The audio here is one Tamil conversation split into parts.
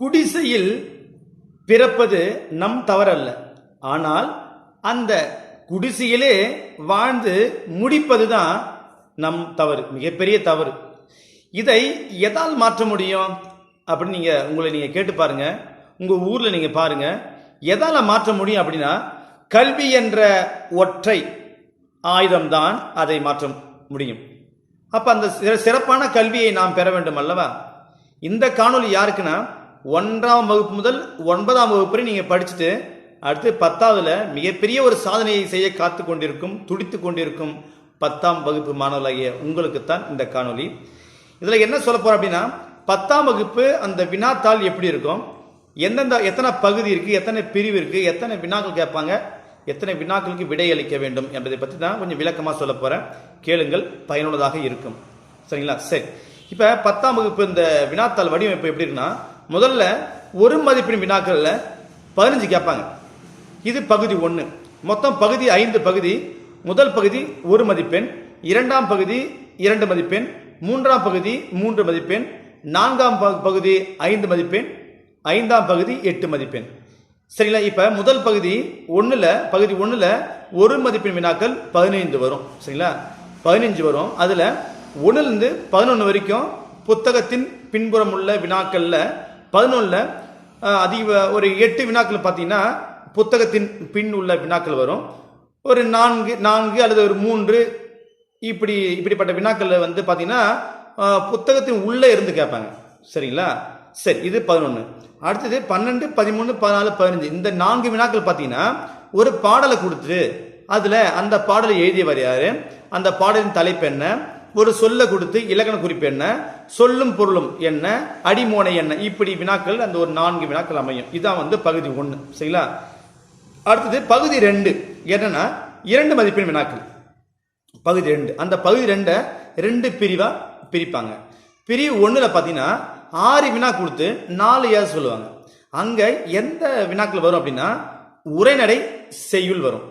குடிசையில் பிறப்பது நம் தவறல்ல. ஆனால் அந்த குடிசையிலே வாழ்ந்து முடிப்பது தான் நம் தவறு மிகப்பெரிய தவறு. இதை எதால் மாற்ற முடியும்? அப்படின்னு நீங்கள் உங்களை நீங்கள் கேட்டு பாருங்க. உங்கள் ஊரில் நீங்கள் பாருங்க. எதால் மாற்ற முடியும் அப்படின்னா கல்வி என்ற ஒற்றை ஆயுதம்தான் அதை மாற்ற முடியும். அப்ப அந்த சிற- சிறப்பான கல்வியை நாம் பெற வேண்டும் அல்லவா? இந்த காணொளி யாருக்குன்னா ஒன்றாம் வகுப்பு முதல் ஒன்பதாம் வகுப்பு வரை படிச்சுட்டு அடுத்து பத்தாவதுல மிகப்பெரிய ஒரு சாதனையை செய்ய காத்து கொண்டிருக்கும் துடித்து கொண்டிருக்கும் பத்தாம் வகுப்பு மாணவர்களாகிய உங்களுக்குத்தான் இந்த காணொளி. இதில் என்ன சொல்ல போகிறோம் அப்படின்னா பத்தாம் வகுப்பு அந்த வினாத்தாள் எப்படி இருக்கும்? எந்தெந்த எத்தனை பகுதி இருக்குது எத்தனை பிரிவு இருக்குது எத்தனை வினாக்கள் கேட்பாங்க? எத்தனை வினாக்களுக்கு விடையளிக்க வேண்டும் என்பதை பற்றி தான் கொஞ்சம் விளக்கமாக சொல்ல போகிறேன் கேளுங்கள் பயனுள்ளதாக இருக்கும். சரிங்களா? சரி. இப்போ பத்தாம் வகுப்பு இந்த வினாத்தாள் வடிவமைப்பு எப்படி இருக்குன்னா முதல்ல ஒரு மதிப்பெண் வினாக்களில் பதினஞ்சு கேட்பாங்க. இது பகுதி ஒன்று மொத்தம் பகுதி ஐந்து பகுதி முதல் பகுதி ஒரு மதிப்பெண் இரண்டாம் பகுதி இரண்டு மதிப்பெண் மூன்றாம் பகுதி மூன்று மதிப்பெண் நான்காம் பகு- பகுதி ஐந்து மதிப்பெண் ஐந்தாம் பகுதி எட்டு மதிப்பெண். சரிங்களா? இப்போ முதல் பகுதி ஒன்றில் பகுதி ஒன்றில் ஒரு மதிப்பெண் வினாக்கள் பதினைந்து வரும். சரிங்களா? பதினஞ்சு வரும். அதில் ஒன்றுலேருந்து பதினொன்று வரைக்கும் புத்தகத்தின் பின்புறம் உள்ள வினாக்களில் பதினொன்றில் அதிக ஒரு எட்டு வினாக்கள் பார்த்தீங்கன்னா புத்தகத்தின் பின் உள்ள வினாக்கள் வரும். ஒரு நான்கு நான்கு அல்லது ஒரு மூன்று இப்படி இப்படிப்பட்ட வினாக்களில் வந்து பார்த்தீங்கன்னா புத்தகத்தின் உள்ளே இருந்து கேட்பாங்க. சரிங்களா? சரி இது பதினொன்று அடுத்தது பன்னெண்டு பதிமூணு பதினாலு பதினஞ்சு. இந்த நான்கு வினாக்கள் பார்த்தீங்கன்னா ஒரு பாடலை கொடுத்துட்டு அதில் அந்த பாடலை எழுதியவர் யார்? அந்த பாடலின் தலைப்பு என்ன? ஒரு சொல்ல கொடுத்து இலக்கண குறிப்பு என்ன? சொல்லும் பொருளும் என்ன? அடிமோனை என்ன? இப்படி வினாக்கள் அந்த ஒரு நான்கு வினாக்கள் அமையும். இதான் வந்து பகுதி ஒன்று சரிங்களா? அடுத்தது பகுதி ரெண்டு. என்னன்னா இரண்டு மதிப்பெண் வினாக்கள். பகுதி ரெண்டு. அந்த பகுதி ரெண்டை ரெண்டு பிரிவாக பிரிப்பாங்க. பிரிவு ஒன்றில் பார்த்தீங்கன்னா ஆறு வினா கொடுத்து நாலு ஏழு சொல்லுவாங்க. அங்கே எந்த வினாக்கள் வரும் அப்படின்னா உரைநடை செய்யுள் வரும்.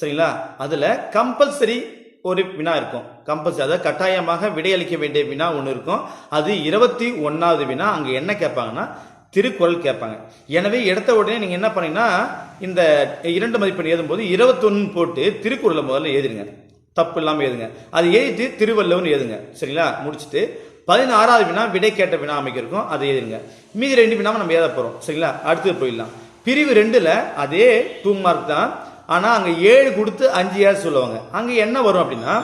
சரிங்களா? அதில் கம்பல்சரி ஒரு வினா இருக்கும். கம்பல்சரி அதாவது கட்டாயமாக விடையளிக்க வேண்டிய வினா ஒன்று இருக்கும். அது இருபத்தி ஒன்றாவது வினா. அங்கே என்ன கேட்பாங்கன்னா திருக்குறள் கேட்பாங்க. எனவே எடுத்த உடனே நீங்கள் என்ன பண்ணீங்கன்னா இந்த இரண்டு மதிப்பெண் எழுதும்போது இருபத்தொன்னு போட்டு திருக்குறளை முதல்ல எழுதுங்க தப்பு இல்லாமல் எழுதுங்க. அது எழுதிட்டு திருவள்ளுவன் எழுதுங்க. சரிங்களா? முடிச்சுட்டு பதினாறாவது வினா விடை கேட்ட வினா அமைக்க இருக்கும். அதை எழுதுங்க மீதி ரெண்டு வினாவை நம்ம எழுத போகிறோம் சரிங்களா? அடுத்தது போயிடலாம். பிரிவு ரெண்டில் அதே டூ மார்க் தான் ஆனால் அங்கே ஏழு கொடுத்து அஞ்சு ஏழு சொல்லுவாங்க? அங்கே என்ன வரும் அப்படின்னா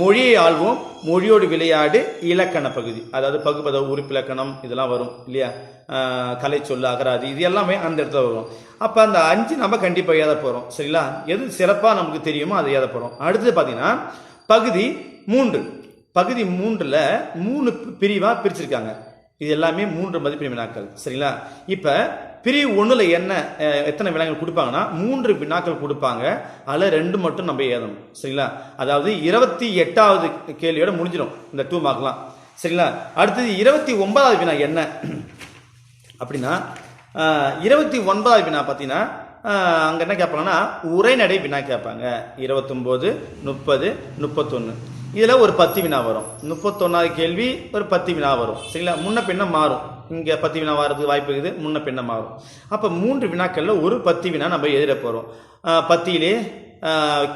மொழியை ஆழ்வோம் மொழியோடு விளையாடு இலக்கண பகுதி. அதாவது பகுப்பத உறுப்பிலக்கணம் இதெல்லாம் வரும் இல்லையா? கலை சொல்லு அகராதி இது எல்லாமே அந்த இடத்துல வரும். அப்போ அந்த அஞ்சு நம்ம கண்டிப்பாக எழுத போகிறோம் சரிங்களா? எது சிறப்பாக நமக்கு தெரியுமோ அதை எழுத போகிறோம் அடுத்தது பார்த்தீங்கன்னா பகுதி மூன்று. பகுதி மூன்றில் மூணு பிரிவாக பிரிச்சிருக்காங்க. இது எல்லாமே மூன்று மதிப்பெண்வினாக்கள் சரிங்களா? இப்போ பிரிவு ஒன்றில் என்ன எத்தனை வினாக்கள் கொடுப்பாங்கன்னா மூன்று வினாக்கள் கொடுப்பாங்க. அதில் ரெண்டு மட்டும் நம்ம ஏதணும். சரிங்களா? அதாவது இருபத்தி எட்டாவது கேள்வியோட முடிஞ்சிடும். இந்த டூ மார்க்லாம் சரிங்களா? அடுத்தது இருபத்தி ஒன்பதாவது வினா என்ன? அப்படின்னா இருபத்தி ஒன்பதாவது வினா பார்த்தீங்கன்னா அங்கே என்ன கேட்பாங்கன்னா உரைநடை வினா கேட்பாங்க. இருபத்தொம்போது முப்பது முப்பத்தொன்று இதில் ஒரு பத்து வினா வரும். முப்பத்தொன்னாவது கேள்வி ஒரு பத்து வினா வரும். சரிங்களா? முன்ன பின்ன மாறும். இங்கே பத்து வினா வர்றதுக்கு வாய்ப்பு இருக்குது. முன்ன பின்ன மாறும் அப்போ மூன்று வினாக்களில் ஒரு பத்து வினா நம்ம எழுத போகிறோம் பத்தியிலே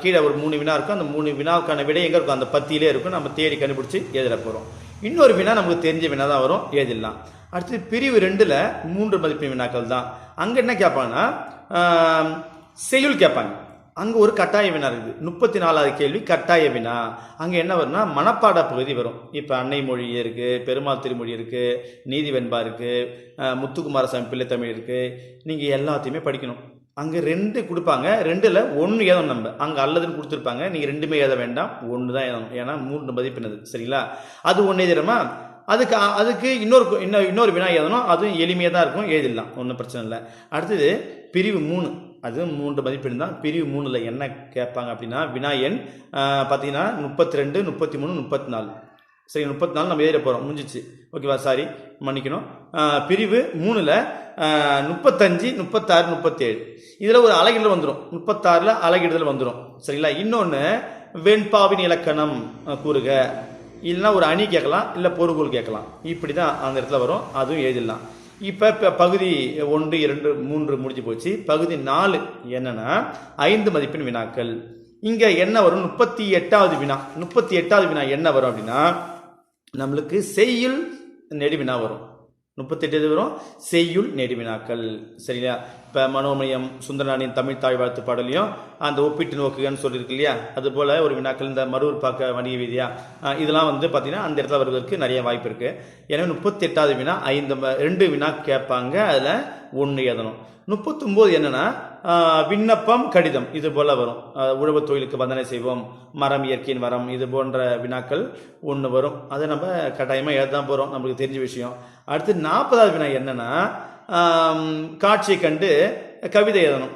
கீழே ஒரு மூணு வினா இருக்கும். அந்த மூணு வினாவுக்கான விடை எங்கே இருக்கும்? அந்த பத்தியிலே இருக்கும். நம்ம தேடி கண்டுபிடிச்சி எழுத போகிறோம் இன்னொரு வினா நமக்கு தெரிஞ்ச வினா தான் வரும். எழுதிடலாம். அடுத்து பிரிவு ரெண்டில் மூன்று மதிப்பெண் வினாக்கள் தான் அங்கே என்ன கேட்பாங்கன்னா செய்யுள் கேட்பாங்க அங்கே ஒரு கட்டாய வினா இருக்குது. முப்பத்தி நாலாவது கேள்வி கட்டாய வினா. அங்கே என்ன வரும்னா மனப்பாட பகுதி வரும். இப்போ அன்னை மொழி இருக்குது பெருமாள் திருமொழி இருக்குது நீதி வெண்பா இருக்குது முத்துக்குமாரசாமி பிள்ளை பிள்ளைத்தமிழ் இருக்குது நீங்கள் எல்லாத்தையுமே படிக்கணும். அங்கே ரெண்டு கொடுப்பாங்க. ரெண்டில் ஒன்று எழுதணும் நம்ம. அங்கே அல்லதுன்னு கொடுத்துருப்பாங்க. நீங்கள் ரெண்டுமே எழுத வேண்டாம். ஒன்று தான் எழுதணும் ஏன்னா மூன்று மதிப்பினது சரிங்களா? அது ஒன்று எழுதிடுமா அதுக்கு அதுக்கு இன்னொரு இன்னொரு இன்னொரு வினா எழுதணும். அதுவும் எளிமையாக தான் இருக்கும். எழுதிடலாம். ஒன்றும் பிரச்சனை இல்லை. அடுத்தது பிரிவு மூணு. அது மூன்று மதிப்பெண் தான். பிரிவு மூணில் என்ன கேட்பாங்க அப்படின்னா வினாயன் பார்த்தீங்கன்னா முப்பத்தி ரெண்டு முப்பத்தி மூணு முப்பத்தி நாலு சரி முப்பத்தி நாலு நம்ம எழுத போகிறோம் முடிஞ்சிச்சு. ஓகேவா? சாரி மன்னிக்கணும். பிரிவு மூணில் முப்பத்தஞ்சு முப்பத்தாறு முப்பத்தேழு. இதில் ஒரு அலகிடல் வந்துடும் முப்பத்தாறில் அலகிடுதல் வந்துடும் சரிங்களா? இன்னொன்று வெண்பாவின் இலக்கணம் கூறுக. இல்லைன்னா ஒரு அணி கேட்கலாம் இல்லை பொருகோள் கேட்கலாம். இப்படி தான் அந்த இடத்துல வரும். அதுவும் எழுதிடலாம். இப்போ இப்போ பகுதி ஒன்று இரண்டு மூன்று முடிஞ்சு போச்சு. பகுதி நாலு என்னென்னா ஐந்து மதிப்பெண் வினாக்கள். இங்கே என்ன வரும்? முப்பத்தி எட்டாவது வினா. முப்பத்தி எட்டாவது வினா என்ன வரும் அப்படின்னா நம்மளுக்கு செய்யுள் நெடுவினா வரும். முப்பத்தெட்டு வரும்? செய்யுள் நெடுவினாக்கள். சரிங்களா? இப்போ மனோமயம் சுந்தரநாடின் தமிழ் தாய் வாழ்த்து பாடலையும் அந்த ஒப்பிட்டு நோக்குகன்னு சொல்லியிருக்கு இல்லையா? அது போல் ஒரு வினாக்கள் இந்த மருவூர் பார்க்க வணிக வீதியா? இதெல்லாம் வந்து பார்த்திங்கன்னா அந்த இடத்துல வருவதற்கு நிறைய வாய்ப்பு இருக்குது எனவே முப்பத்தெட்டாவது வினா ஐந்து ரெண்டு வினா கேட்பாங்க அதில் ஒன்று எழுதணும். முப்பத்தொம்போது என்னென்னா விண்ணப்பம் கடிதம் இது போல் வரும். உழவு தொழிலுக்கு வந்தனை செய்வோம் மரம் இயற்கையின் வரம் இது போன்ற வினாக்கள் ஒன்று வரும். அதை நம்ம கட்டாயமாக எழுத தான் போகிறோம் நம்மளுக்கு தெரிஞ்ச விஷயம். அடுத்து நாற்பதாவது வினா என்னென்னா காட்சியை கண்டு கவிதை எழுதணும்.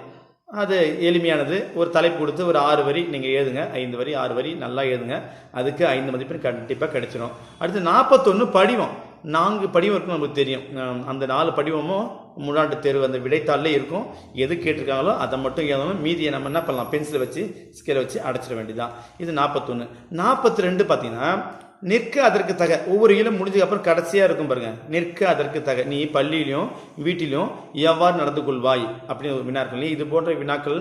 அது எளிமையானது. ஒரு தலைப்பு கொடுத்து ஒரு ஆறு வரி நீங்கள் எழுதுங்க. ஐந்து வரி ஆறு வரி நல்லா எழுதுங்க. அதுக்கு ஐந்து மதிப்பெண் கண்டிப்பாக கிடைச்சிடும் அடுத்து நாற்பத்தொன்று படிவம். நான்கு படிவம் இருக்கும் நமக்கு தெரியும். அந்த நாலு படிவமும் முன்னாடி தேர்வு அந்த விடைத்தாளே இருக்கும். எது கேட்டிருக்காங்களோ அதை மட்டும் எழுதணும். மீதியை நம்ம என்ன பண்ணலாம்? பென்சிலை வச்சு ஸ்கேலை வச்சு அடைச்சிட வேண்டியதான் இது நாற்பத்தொன்று நாற்பத்தி ரெண்டு பார்த்தீங்கன்னா நிற்க அதற்கு தக. ஒவ்வொரு இலும் முடிஞ்சதுக்கப்புறம் கடைசியாக இருக்கும் பாருங்க. நிற்க அதற்கு தக. நீ பள்ளியிலையும் வீட்டிலையும் எவ்வாறு நடந்து கொள்வாய்? அப்படின்னு ஒரு வினா இருக்கும் இல்லையா? இது போன்ற வினாக்கள்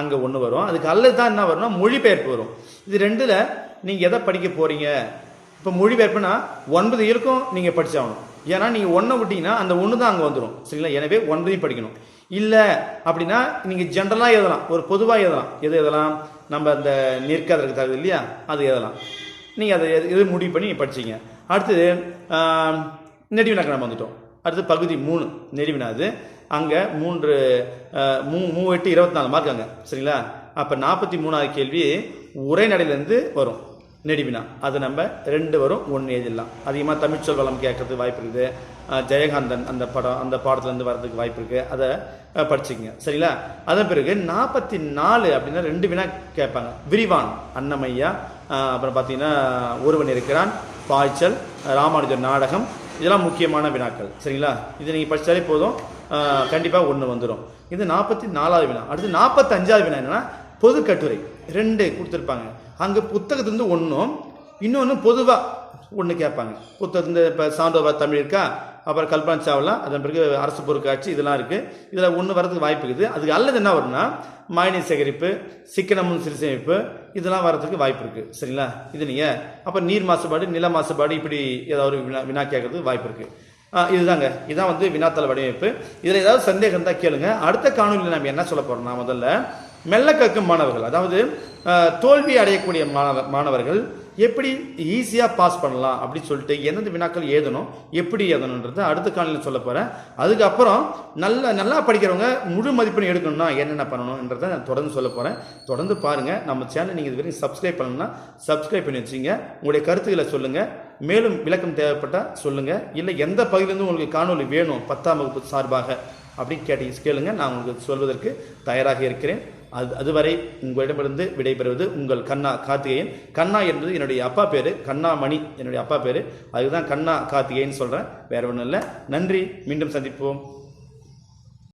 அங்கே ஒன்று வரும். அதுக்கு அல்லது தான் என்ன வரும்னா மொழிபெயர்ப்பு வரும். இது ரெண்டில் நீங்கள் எதை படிக்க போகிறீங்க இப்போ மொழிபெயர்ப்புனா ஒன்பது இருக்கும் நீங்கள் படித்தாகணும் ஏன்னா நீங்கள் ஒன்றை விட்டீங்கன்னா அந்த ஒன்று தான் அங்கே வந்துடும் சரிங்களா? எனவே ஒன்பதையும் படிக்கணும். இல்லை அப்படின்னா நீங்கள் ஜென்ரலாக எழுதலாம். ஒரு பொதுவாக எழுதலாம். எது எழுதலாம்? நம்ம அந்த நிற்க அதற்கு தகுதி இல்லையா? அது எழுதலாம். நீங்கள் அதை எது- முடிவு பண்ணி படிச்சிங்க. அடுத்தது ஆம், நெடுவினாக்கு நம்ம வந்துட்டோம். அடுத்து பகுதி மூணு நெடுவினா அது அங்கே மூன்று மூ மூ எட்டு இருபத்தி நாலு மார்க் அங்கே. சரிங்களா? அப்போ நாற்பத்தி மூணாவது கேள்வி உரைநடையிலேருந்து வரும். நெடுவினா. அது நம்ம ரெண்டு வரும் ஒன்று எழுதிடலாம். அதிகமாக தமிழ்ச்சொல் வளம் கேட்கறதுக்கு வாய்ப்பு இருக்குது. ஜெயகாந்தன் அந்த படம் அந்த பாடத்துலேருந்து வர்றதுக்கு வாய்ப்பு இருக்குது அதை ஆஹ், படிச்சுக்கங்க. சரிங்களா? அதன் பிறகு நாற்பத்தி நாலு அப்படின்னா ரெண்டு வினா கேட்பாங்க. விரிவான் அன்னமையா அப்புறம் பார்த்தீங்கன்னா ஒருவன் இருக்கிறான் பாய்ச்சல் ராமானுஜர் நாடகம் இதெல்லாம் முக்கியமான வினாக்கள். சரிங்களா? இது நீங்கள் படித்தாலே போதும். கண்டிப்பாக ஒன்று வந்துடும் இது நாற்பத்தி நாலாவது வினா. அடுத்து நாற்பத்தஞ்சாவது வினா என்னென்னா பொது கட்டுரை. ரெண்டு கொடுத்துருப்பாங்க. அங்கே புத்தகத்துலேருந்து ஒன்றும் இன்னொன்று பொதுவாக ஒன்று கேட்பாங்க. புத்தகத்துலேருந்து இப்போ சான்றோபா தமிழ் இருக்கா? அப்புறம் கல்பனா சாவ்லா அதன் பிறகு அரசு பொருட்காட்சி இதெல்லாம் இருக்குது இதில் ஒன்று வரதுக்கு வாய்ப்பு இருக்குது. அதுக்கு அல்லது என்ன வரும்னா மழைநீர் சேகரிப்பு சிக்கனமும் சிறுசேமிப்பு இதெல்லாம் வரதுக்கு வாய்ப்பு இருக்குது சரிங்களா? இது நீங்கள் அப்போ நீர் மாசுபாடு நில மாசுபாடு இப்படி ஏதாவது ஒரு வினா வினா கேட்கறதுக்கு வாய்ப்பு இருக்குது இதுதாங்க. இதான் வந்து வினாத்தள வடிவமைப்பு. இதில் ஏதாவது சந்தேகம் இருந்தால் கேளுங்க. அடுத்த காணொலியில் நம்ம என்ன சொல்ல போகிறோம்னா முதல்ல மெல்ல கற்கும் மாணவர்கள் அதாவது தோல்வி அடையக்கூடிய மாணவ மாணவர்கள் எப்படி ஈஸியாக பாஸ் பண்ணலாம் அப்படின்னு சொல்லிட்டு எந்தெந்த வினாக்கள் எழுதணும் எப்படி எழுதணுன்றதை அடுத்த காலையில் சொல்ல போகிறேன் அதுக்கப்புறம் நல்ல நல்லா படிக்கிறவங்க முழு மதிப்பெண் எடுக்கணும்னா என்னென்ன பண்ணணுன்றதை நான் தொடர்ந்து சொல்ல போகிறேன் தொடர்ந்து பாருங்கள் நம்ம சேனல் நீங்கள் இது வரைக்கும் சப்ஸ்கிரைப் பண்ணணும்னா சப்ஸ்கிரைப் பண்ணி வச்சுங்க. உங்களுடைய கருத்துக்களை சொல்லுங்கள் மேலும் விளக்கம் தேவைப்பட்டால் சொல்லுங்கள் இல்லை எந்த பகுதியிலேருந்து உங்களுக்கு காணொலி வேணும் பத்தாம் வகுப்பு சார்பாக அப்படின்னு கேட்டீங்க கேளுங்க. நான் உங்களுக்கு சொல்வதற்கு தயாராக இருக்கிறேன். அது அதுவரை உங்களிடமிருந்து விடைபெறுவது உங்கள் கண்ணா கார்த்திகேயன். கண்ணா என்பது என்னுடைய அப்பா பேர். கண்ணாமணி என்னுடைய அப்பா பேர். அதுதான் கண்ணா கார்த்திகேயன் சொல்கிறேன் வேற ஒன்றும் இல்லை. நன்றி. மீண்டும் சந்திப்போம்.